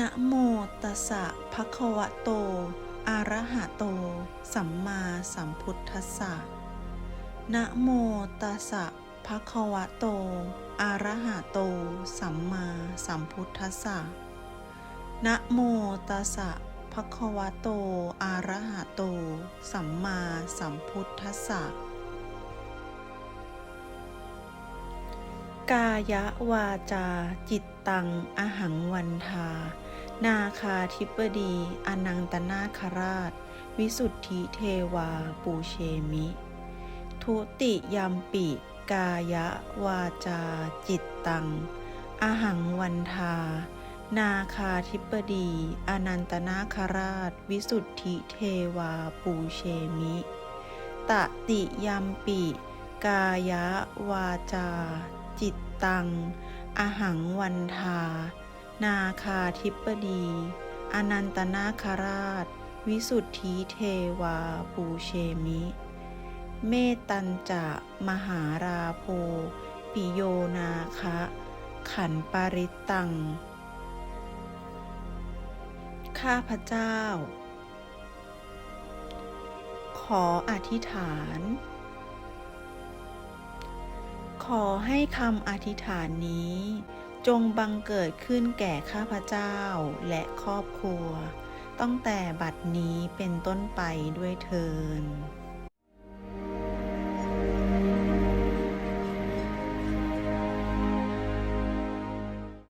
นะโมตัสสะภะคะวะโต อะระหะโต สัมมาสัมพุทธัสสะ นะโมตัสสะภะคะวะโต อะระหะโต สัมมาสัมพุทธัสสะ นะโมตัสสะภะคะวะโต อะระหะโต สัมมาสัมพุทธัสสะ กายวาจาจิตตัง อหังวันทา นาคาธิปดีอนังตนาคราช วิสุทธิเทวาปูเชมิ ทุติยัมปิ กายะวาจา จิตตัง อหังวันทา นาคาธิปดีอนันตนาคราช วิสุทธิเทวาปูเชมิ ตติยัมปิ กายะวาจา จิตตัง อหังวันทา นาคาธิปดี อนันตนาคราช วิสุทธิเทวาปูเชมิ เมตัญจะมหาราโพปิโยนาคะขันปาริตตัง ข้าพเจ้า ขออธิษฐาน ขอให้คำอธิษฐานนี้ จงบังเกิดขึ้นแก่ข้าพเจ้าและครอบครัว ตั้งแต่บัดนี้เป็นต้นไปด้วยเทิน